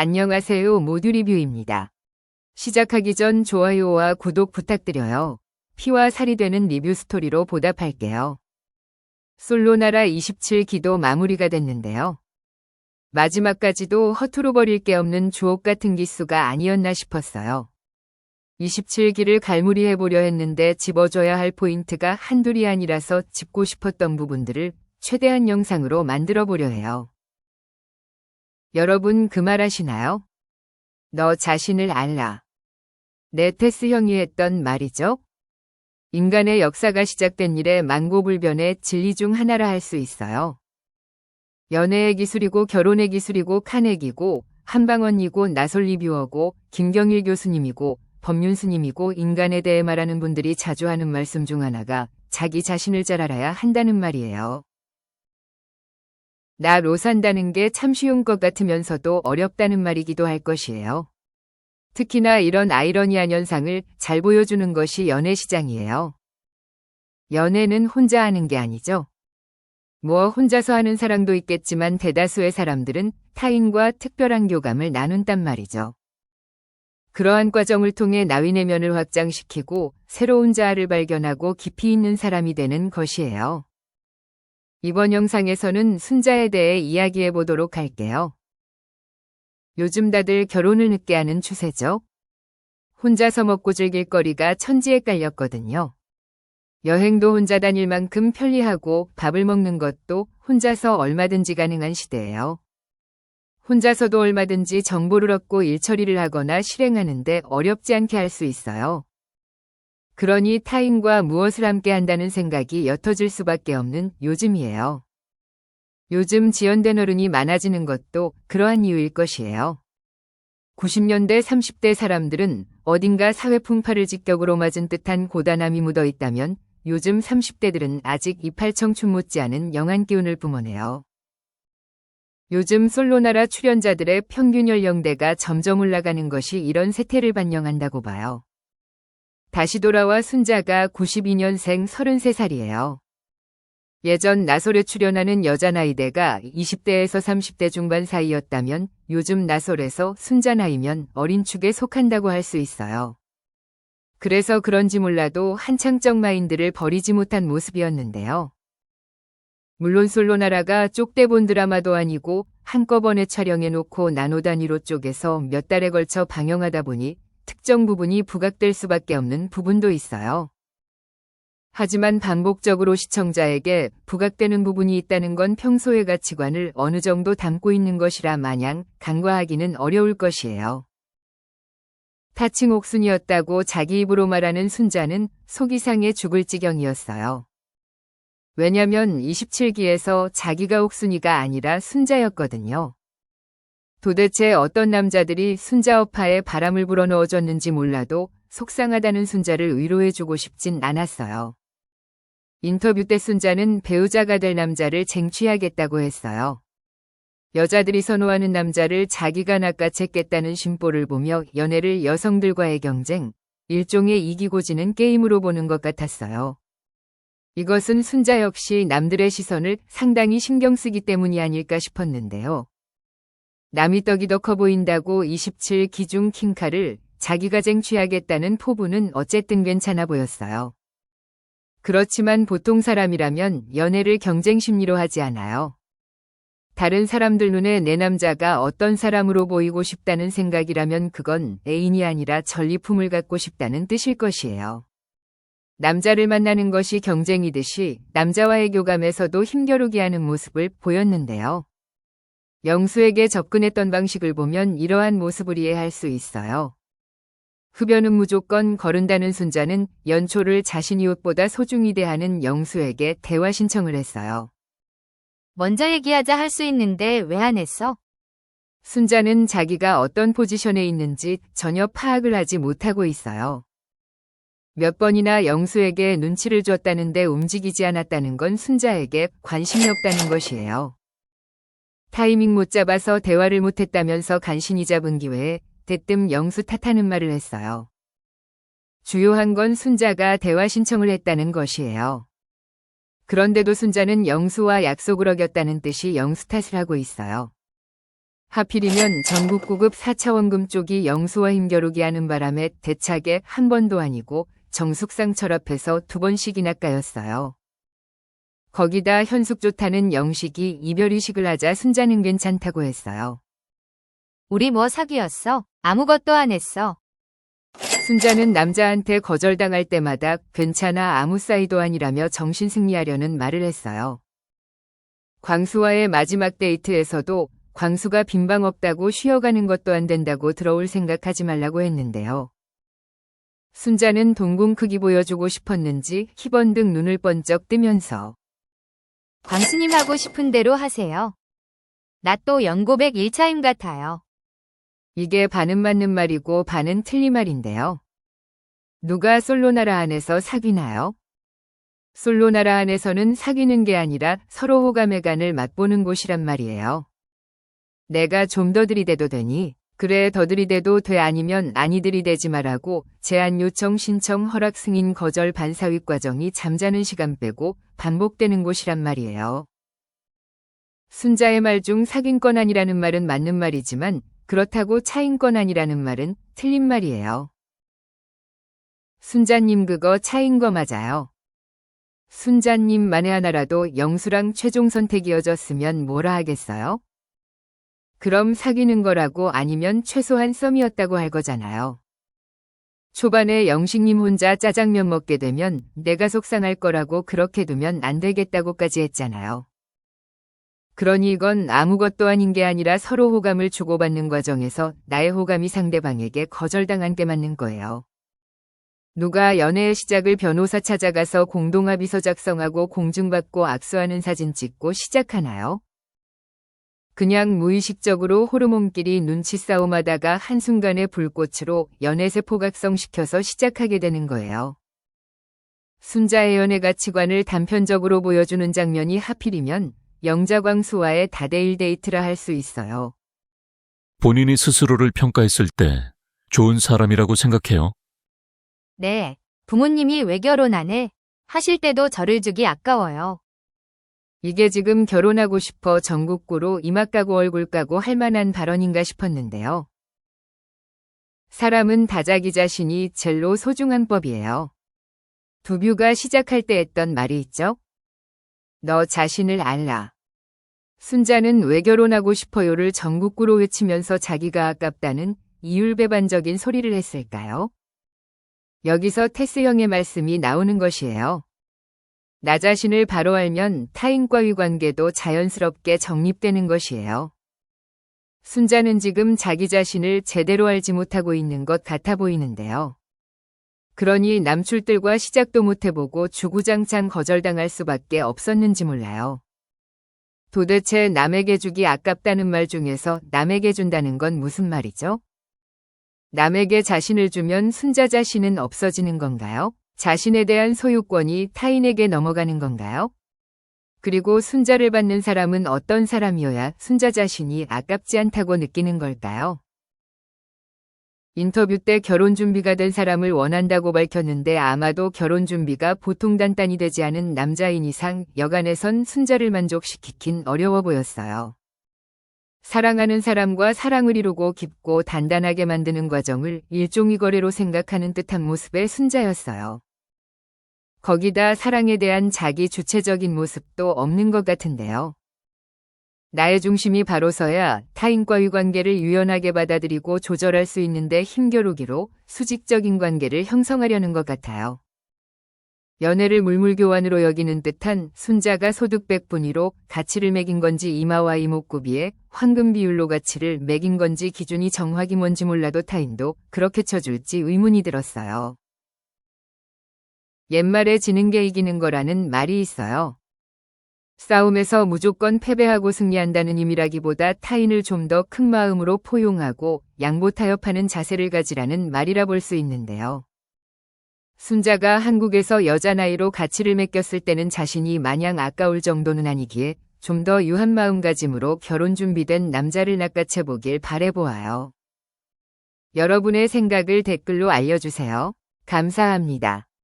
안녕하세요. 모두 리뷰입니다. 시작하기 전 좋아요와 구독 부탁드려요. 피와 살이 되는 리뷰 스토리로 보답할게요. 솔로나라 27 기도 마무리가 됐는데요. 마지막까지도 허투루 버릴 게 없는 주옥 같은 기수가 아니었나 싶었어요. 27기를 갈무리해 보려 했는데 집어줘야 할 포인트가 한둘이 아니라서 짚고 싶었던 부분들을 최대한 영상으로 만들어 보려 해요. 여러분 그 말 하시나요? 너 자신을 알라. 네테스 형이 했던 말이죠. 인간의 역사가 시작된 이래 만고불변의 진리 중 하나라 할 수 있어요. 연애의 기술이고 결혼의 기술이고 칸핵이고 한방언이고 나솔 리뷰어고 김경일 교수님이고 법륜스님이고 인간에 대해 말하는 분들이 자주 하는 말씀 중 하나가 자기 자신을 잘 알아야 한다는 말이에요. 나로 산다는 게 참 쉬운 것 같으면서도 어렵다는 말이기도 할 것이에요. 특히나 이런 아이러니한 현상을 잘 보여주는 것이 연애 시장이에요. 연애는 혼자 하는 게 아니죠. 뭐 혼자서 하는 사람도 있겠지만 대다수의 사람들은 타인과 특별한 교감을 나눈단 말이죠. 그러한 과정을 통해 나위 내면을 확장시키고 새로운 자아를 발견하고 깊이 있는 사람이 되는 것이에요. 이번 영상에서는 순자에 대해 이야기해 보도록 할게요. 요즘 다들 결혼을 늦게 하는 추세죠. 혼자서 먹고 즐길 거리가 천지에 깔렸거든요. 여행도 혼자 다닐 만큼 편리하고 밥을 먹는 것도 혼자서 얼마든지 가능한 시대예요. 혼자서도 얼마든지 정보를 얻고 일 처리를 하거나 실행하는데 어렵지 않게 할 수 있어요. 그러니 타인과 무엇을 함께 한다는 생각이 옅어질 수밖에 없는 요즘이에요. 요즘 지연된 어른이 많아지는 것도 그러한 이유일 것이에요. 90년대 30대 사람들은 어딘가 사회 풍파를 직격으로 맞은 듯한 고단함이 묻어 있다면 요즘 30대들은 아직 이팔 청춘 못지않은 영한 기운을 뿜어내요. 요즘 솔로나라 출연자들의 평균 연령대가 점점 올라가는 것이 이런 세태를 반영한다고 봐요. 다시 돌아와 순자가 92년생 33살이에요. 예전 나솔에 출연하는 여자 나이대가 20대에서 30대 중반 사이였다면 요즘 나솔에서 순자 나이면 어린 축에 속한다고 할 수 있어요. 그래서 그런지 몰라도 한창적 마인드를 버리지 못한 모습이었는데요. 물론 솔로나라가 쪽대본 드라마도 아니고 한꺼번에 촬영해놓고 나노 단위로 쪼개서 몇 달에 걸쳐 방영하다 보니 특정 부분이 부각될 수밖에 없는 부분도 있어요. 하지만 반복적으로 시청자에게 부각되는 부분이 있다는 건 평소의 가치관을 어느 정도 담고 있는 것이라 마냥 간과하기는 어려울 것이에요. 타칭 옥순이었다고 자기 입으로 말하는 순자는 속이 상해 죽을 지경이었어요. 왜냐면 27기에서 자기가 옥순이가 아니라 순자였거든요. 도대체 어떤 남자들이 순자 업파에 바람을 불어넣어줬는지 몰라도 속상하다는 순자를 위로해주고 싶진 않았어요. 인터뷰 때 순자는 배우자가 될 남자를 쟁취하겠다고 했어요. 여자들이 선호하는 남자를 자기가 낚아챘겠다는 심보를 보며 연애를 여성들과의 경쟁, 일종의 이기고 지는 게임으로 보는 것 같았어요. 이것은 순자 역시 남들의 시선을 상당히 신경 쓰기 때문이 아닐까 싶었는데요. 남이 떡이 더 커 보인다고 27 기중 킹카를 자기가 쟁취하겠다는 포부는 어쨌든 괜찮아 보였어요. 그렇지만 보통 사람이라면 연애를 경쟁 심리로 하지 않아요. 다른 사람들 눈에 내 남자가 어떤 사람으로 보이고 싶다는 생각이라면 그건 애인이 아니라 전리품을 갖고 싶다는 뜻일 것이에요. 남자를 만나는 것이 경쟁이듯이 남자와의 교감에서도 힘겨루게 하는 모습을 보였는데요. 영수에게 접근했던 방식을 보면 이러한 모습을 이해할 수 있어요. 흡연은 무조건 거른다는 순자는 연초를 자신 이웃보다 소중히 대하는 영수에게 대화 신청을 했어요. 먼저 얘기하자 할 수 있는데 왜 안 했어? 순자는 자기가 어떤 포지션에 있는지 전혀 파악을 하지 못하고 있어요. 몇 번이나 영수에게 눈치를 줬다는데 움직이지 않았다는 건 순자에게 관심이 없다는 것이에요. 타이밍 못 잡아서 대화를 못했다면서 간신히 잡은 기회에 대뜸 영수 탓하는 말을 했어요. 주요한 건 순자가 대화 신청을 했다는 것이에요. 그런데도 순자는 영수와 약속을 어겼다는 뜻이 영수 탓을 하고 있어요. 하필이면 전국구급 4차원금 쪽이 영수와 힘겨루기 하는 바람에 대차게 한 번도 아니고 정숙상 철 앞에서 두 번씩이나 까였어요. 거기다 현숙 좋다는 영식이 이별이식을 하자 순자는 괜찮다고 했어요. 우리 뭐 사귀었어? 아무것도 안 했어. 순자는 남자한테 거절당할 때마다 괜찮아 아무 사이도 아니라며 정신 승리하려는 말을 했어요. 광수와의 마지막 데이트에서도 광수가 빈방 없다고 쉬어가는 것도 안 된다고 들어올 생각하지 말라고 했는데요. 순자는 동공 크기 보여주고 싶었는지 희번득 눈을 번쩍 뜨면서 광수님 하고 싶은 대로 하세요. 나 또 연고백 1차임 같아요. 이게 반은 맞는 말이고 반은 틀린 말인데요. 누가 솔로나라 안에서 사귀나요? 솔로나라 안에서는 사귀는 게 아니라 서로 호감의 간을 맛보는 곳이란 말이에요. 내가 좀 더 들이대도 되니? 그래 더 들이대도 돼 아니면 아니 들이대지 말라고 제안 요청 신청 허락 승인 거절 반사윗 과정이 잠자는 시간 빼고 반복되는 곳이란 말이에요. 순자의 말 중 사귄건 아니라는 말은 맞는 말이지만 그렇다고 차인건 아니라는 말은 틀린 말이에요. 순자님 그거 차인 거 맞아요. 순자님 만에 하나라도 영수랑 최종 선택이어졌으면 뭐라 하겠어요? 그럼 사귀는 거라고 아니면 최소한 썸이었다고 할 거잖아요. 초반에 영식님 혼자 짜장면 먹게 되면 내가 속상할 거라고 그렇게 두면 안 되겠다고까지 했잖아요. 그러니 이건 아무것도 아닌 게 아니라 서로 호감을 주고받는 과정에서 나의 호감이 상대방에게 거절당한 게 맞는 거예요. 누가 연애의 시작을 변호사 찾아가서 공동합의서 작성하고 공증받고 악수하는 사진 찍고 시작하나요? 그냥 무의식적으로 호르몬끼리 눈치 싸움하다가 한순간에 불꽃으로 연애세포 각성시켜서 시작하게 되는 거예요. 순자의 연애 가치관을 단편적으로 보여주는 장면이 하필이면 영자광수와의 다대일 데이트라 할 수 있어요. 본인이 스스로를 평가했을 때 좋은 사람이라고 생각해요. 네. 부모님이 왜 결혼 안 해? 하실 때도 저를 주기 아까워요. 이게 지금 결혼하고 싶어 전국구로 이막 가고 얼굴 까고 할 만한 발언인가 싶었는데요. 사람은 다 자기 자신이 젤로 소중한 법이에요. 두뷰가 시작할 때 했던 말이 있죠? 너 자신을 알라. 순자는 왜 결혼하고 싶어요를 전국구로 외치면서 자기가 아깝다는 이율배반적인 소리를 했을까요? 여기서 테스 형의 말씀이 나오는 것이에요. 나 자신을 바로 알면 타인과의 관계도 자연스럽게 정립되는 것이에요. 순자는 지금 자기 자신을 제대로 알지 못하고 있는 것 같아 보이는데요. 그러니 남출들과 시작도 못해보고 주구장창 거절당할 수밖에 없었는지 몰라요. 도대체 남에게 주기 아깝다는 말 중에서 남에게 준다는 건 무슨 말이죠? 남에게 자신을 주면 순자 자신은 없어지는 건가요? 자신에 대한 소유권이 타인에게 넘어가는 건가요? 그리고 순자를 받는 사람은 어떤 사람이어야 순자 자신이 아깝지 않다고 느끼는 걸까요? 인터뷰 때 결혼 준비가 된 사람을 원한다고 밝혔는데 아마도 결혼 준비가 보통 단단히 되지 않은 남자인 이상 여간에선 순자를 만족시키긴 어려워 보였어요. 사랑하는 사람과 사랑을 이루고 깊고 단단하게 만드는 과정을 일종의 거래로 생각하는 듯한 모습의 순자였어요. 거기다 사랑에 대한 자기 주체적인 모습도 없는 것 같은데요. 나의 중심이 바로서야 타인과의 관계를 유연하게 받아들이고 조절할 수 있는데 힘겨루기로 수직적인 관계를 형성하려는 것 같아요. 연애를 물물교환으로 여기는 듯한 순자가 소득 100분위로 가치를 매긴 건지 이마와 이목구비에 황금 비율로 가치를 매긴 건지 기준이 정확히 뭔지 몰라도 타인도 그렇게 쳐줄지 의문이 들었어요. 옛말에 지는 게 이기는 거라는 말이 있어요. 싸움에서 무조건 패배하고 승리한다는 의미라기보다 타인을 좀 더 큰 마음으로 포용하고 양보 타협하는 자세를 가지라는 말이라 볼 수 있는데요. 순자가 한국에서 여자 나이로 가치를 맡겼을 때는 자신이 마냥 아까울 정도는 아니기에 좀 더 유한 마음가짐으로 결혼 준비된 남자를 낚아채 보길 바래보아요. 여러분의 생각을 댓글로 알려주세요. 감사합니다.